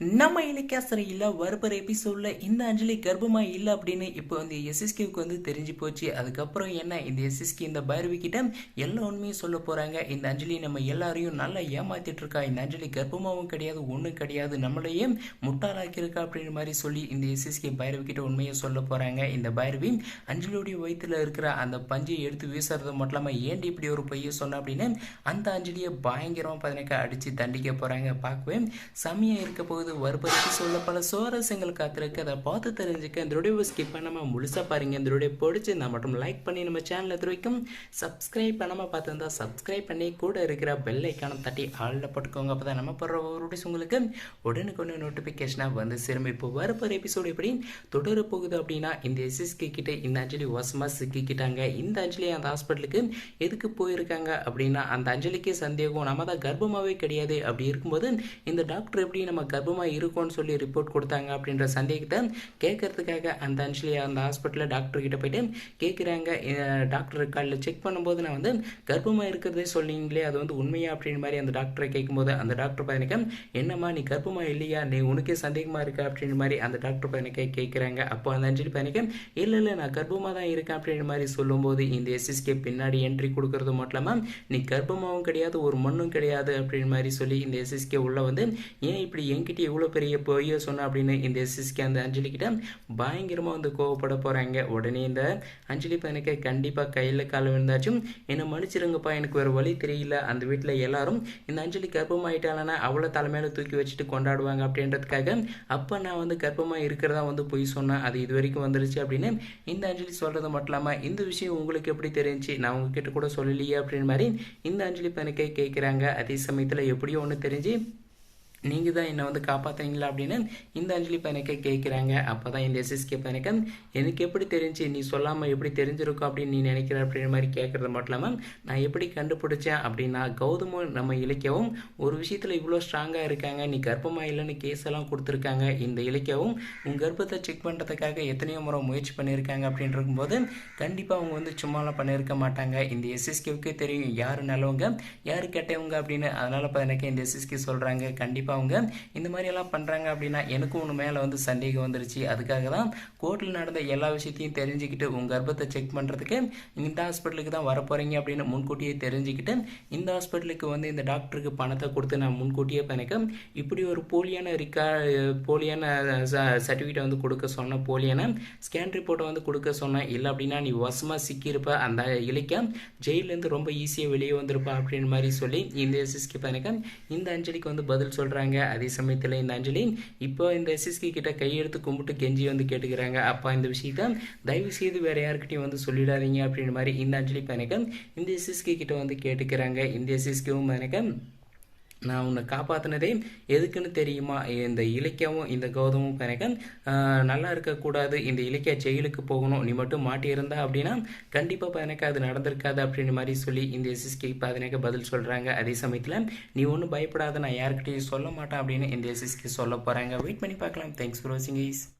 நம்ம இலக்கியாசரையில் வரப்போகிற எபிசோடில் இந்த அஞ்சலி கர்ப்பமாக இல்லை அப்படின்னு இப்போ வந்து எஸ்எஸ்கேவுக்கு வந்து தெரிஞ்சு போச்சு. அதுக்கப்புறம் என்ன? இந்த எஸ்எஸ்கே இந்த பைரவி கிட்ட எல்லா உண்மையும் சொல்ல போகிறாங்க இந்த அஞ்சலி நம்ம எல்லாரையும் நல்லா ஏமாத்திட்டு இருக்கா. இந்த அஞ்சலி கர்ப்பமாகவும் கிடையாது ஒன்றும் கிடையாது. நம்மளையே முட்டாளாக்கியிருக்கா அப்படின்ற மாதிரி சொல்லி இந்த எஸ்எஸ்கே பைரவி கிட்ட உண்மையை சொல்ல போகிறாங்க இந்த பைரவி அஞ்சலியோடைய வயிற்றில் இருக்கிற அந்த பஞ்சை எடுத்து வீசுறது மட்டும் இல்லாமல் ஏண்டி இப்படி ஒரு பைய சொன்ன அப்படின்னு அந்த அஞ்சலியை பயங்கரமாக பதினக்கா அடித்து தண்டிக்க போகிறாங்க பார்க்கவே செம்மையாக இருக்க போகுது. வறுபறிச்சு சொல்ல பல சுவாரஸ்யங்கள் காத்திருக்கு. அதை பார்த்து தெரிஞ்சுக்க இந்த வீடியோவை ஸ்கிப் பண்ணாமல் முழுசாக பாருங்க. இந்த வீடியோ பிடிச்சி நான் மட்டும் லைக் பண்ணி நம்ம சேனல் இது வரைக்கும் சப்ஸ்கிரைப் பண்ணாமல் பார்த்துருந்தா சப்ஸ்கிரைப் பண்ணி கூட இருக்கிற பெல் ஐக்கானம் தட்டி ஆளில் போட்டுக்கோங்க. அப்போ தான் நம்ம போடுற ஒரு வீடியோஸ் உங்களுக்கு உடனுக்குடனே நோட்டிஃபிகேஷனாக வந்து சேரும். இப்போ வரப்போகிற எபிசோடு எப்படி? தொடர போகுது அப்படின்னா இந்த எஸ்எஸ்கே கிட்ட இந்த அஞ்சலி வசமாக சிக்கிக்கிட்டாங்க. இந்த அஞ்சலி அந்த ஹாஸ்பிட்டலுக்கு எதுக்கு போயிருக்காங்க அப்படின்னா அந்த அஞ்சலிக்கே சந்தேகம் நம்ம தான் கர்ப்பமாகவே கிடையாது. அப்படி இருக்கும்போது இந்த டாக்டர் எப்படி நம்ம கர்ப்பம் அதிகமாக இருக்கோம்னு சொல்லி ரிப்போர்ட் கொடுத்தாங்க அப்படின்ற சந்தேகத்தை கேட்கறதுக்காக அந்த அஞ்சலி அந்த ஹாஸ்பிட்டலில் டாக்டர் கிட்ட போயிட்டு கேட்குறாங்க டாக்டர் காலில் செக் பண்ணும்போது நான் வந்து கர்ப்பமாக இருக்கிறதே சொன்னீங்களே அது வந்து உண்மையா? அப்படின்ற மாதிரி அந்த டாக்டரை கேட்கும்போது அந்த டாக்டர் பையனுக்கு என்னம்மா நீ கர்ப்பமாக இல்லையா? நீ உனக்கே சந்தேகமாக இருக்கா? அப்படின்ற மாதிரி அந்த டாக்டர் பையனுக்கு கேட்குறாங்க அப்போ அந்த அஞ்சலி பையனுக்கு இல்லை இல்லை நான் கர்ப்பமாக தான் இருக்கேன். அப்படின்ற மாதிரி சொல்லும்போது இந்த எஸ்எஸ்கே பின்னாடி என்ட்ரி கொடுக்கறது மட்டும் இல்லாமல் நீ கர்ப்பமாகவும் கிடையாது ஒரு மண்ணும் கிடையாது. அப்படின்ற மாதிரி சொல்லி இந்த எஸ்எஸ்கே உள்ள வந்து ஏன் இப்படி என்கிட்ட இவ்வளோ பெரிய பொய்யை சொன்ன அப்படின்னு இந்த எஸ்எஸ்கே அந்த அஞ்சலிக்கிட்ட பயங்கரமாக வந்து கோவப்பட போகிறாங்க உடனே இந்த அஞ்சலி பையனுக்கு கண்டிப்பாக கையில் கால் விழுந்தாச்சும் என்னை மன்னிச்சிருங்கப்பா எனக்கு வேறு வழி தெரியல. அந்த வீட்டில் எல்லாரும் இந்த அஞ்சலி கர்ப்பமாயிட்டாலனா அவ்வளோ தலைமையில தூக்கி வச்சுட்டு கொண்டாடுவாங்க அப்படின்றதுக்காக அப்போ நான் வந்து கர்ப்பமாக இருக்கிறதா வந்து பொய் சொன்னேன். அது இது வரைக்கும் வந்துருச்சு அப்படின்னு இந்த அஞ்சலி சொல்கிறது மட்டும் இல்லாமல் இந்த விஷயம் உங்களுக்கு எப்படி தெரிஞ்சு? நான் உங்ககிட்ட கூட சொல்லலையே அப்படின்னு மாதிரி இந்த அஞ்சலி பையனுக்கே கேட்குறாங்க அதே சமயத்தில் எப்படியோ ஒன்று தெரிஞ்சு நீங்கள் தான் என்னை வந்து காப்பாற்றுறீங்களா அப்படின்னு இந்த அஞ்சலி பையனுக்கே கேட்குறாங்க அப்போ தான் இந்த எஸ்எஸ்கே பையனுக்கு எனக்கு எப்படி தெரிஞ்சு நீ சொல்லாமல் எப்படி தெரிஞ்சிருக்கும் அப்படின்னு நீ நினைக்கிற? அப்படின்ற மாதிரி கேட்குறது மட்டும் இல்லாமல் நான் எப்படி கண்டுபிடிச்சேன்? அப்படின்னா கௌதமும் நம்ம இலக்கியவும் ஒரு விஷயத்தில் இவ்வளோ ஸ்ட்ராங்காக இருக்காங்க நீ கர்ப்பமாக இல்லைன்னு கேஸ் எல்லாம் கொடுத்துருக்காங்க. இந்த இலக்கியவும் உன் கர்ப்பத்தை செக் பண்ணுறதுக்காக எத்தனையோ முறை முயற்சி பண்ணியிருக்காங்க. அப்படின்னு இருக்கும்போது கண்டிப்பாக அவங்க வந்து சும்மாலாம் பண்ணியிருக்க மாட்டாங்க. இந்த எஸ்எஸ்கேவுக்கே தெரியும் யார் நல்லவங்க யார் கெட்டவங்க அப்படின்னு. அதனால் இப்போ எனக்கு இந்த எஸ்எஸ்கே சொல்கிறாங்க கண்டிப்பாக அவங்க இந்த மாதிரியெல்லாம் பண்ணுறாங்க அப்படின்னா எனக்கும் ஒன்று மேலே வந்து சந்தேகம் வந்துருச்சு. அதுக்காக தான் கோர்ட்டில் நடந்த எல்லா விஷயத்தையும் தெரிஞ்சுக்கிட்டு உங்கள் கர்ப்பத்தை செக் பண்ணுறதுக்கு இந்த ஹாஸ்பிட்டலுக்கு தான் வரப்போகிறீங்க அப்படின்னு முன்கூட்டியே தெரிஞ்சுக்கிட்டு இந்த ஹாஸ்பிட்டலுக்கு வந்து இந்த டாக்டருக்கு பணத்தை கொடுத்து நான் முன்கூட்டியே எனக்கு இப்படி ஒரு போலியான ரிக்கா போலியான சர்டிஃபிகேட்டை வந்து கொடுக்க சொன்னேன் போலியான ஸ்கேன் ரிப்போர்ட்டை வந்து கொடுக்க சொன்னேன் இல்லை அப்படின்னா நீ வசமாக சிக்கியிருப்ப அந்த இலக்கியம் ஜெயிலேருந்து ரொம்ப ஈஸியாக வெளியே வந்திருப்பா அப்படின்னு மாதிரி சொல்லி இந்த எஸ்எஸ்கி எனக்கு இந்த அஞ்சலிக்கு வந்து பதில் சொல்கிறாங்க அதே சமயத்தில் இந்த அஞ்சலின் இப்போ இந்த எஸ்எஸ்கி கிட்ட கையெடுத்து கும்பிட்டு கெஞ்சி வந்து கேட்டுக்கிறாங்க. அப்பா இந்த விஷயத்த தயவு செய்து வேறு யாருக்கிட்டையும் வந்து சொல்லிடாதீங்க அப்படின்ற மாதிரி இந்த அஞ்சலி எனக்கு இந்த எஸ்எஸ்கி கிட்ட வந்து கேட்டுக்கிறாங்க. இந்த எஸ்எஸ்கேவும் எனக்கு நான் உன்னை காப்பாற்றினதே எதுக்குன்னு தெரியுமா? இந்த இலக்கியமும் இந்த கௌதமும் எனக்கு நல்லா இருக்கக்கூடாது. இந்த இலக்கிய ஜெயிலுக்கு போகணும். நீ மட்டும் மாட்டியிருந்தா அப்படின்னா கண்டிப்பாக எனக்கு அது நடந்திருக்காது அப்படின்னு மாதிரி சொல்லி இந்த எஸ்எஸ்கே இப்போ பதில் சொல்கிறாங்க அதே சமயத்தில் நீ ஒன்றும் பயப்படாத நான் யாருக்கிட்டையும் சொல்ல மாட்டேன் அப்படின்னு இந்த எஸ்எஸ்கே சொல்ல போகிறாங்க வெயிட் பண்ணி பார்க்கலாம். தேங்க்ஸ் ஃபார் வாட்சிங் ஐஸ்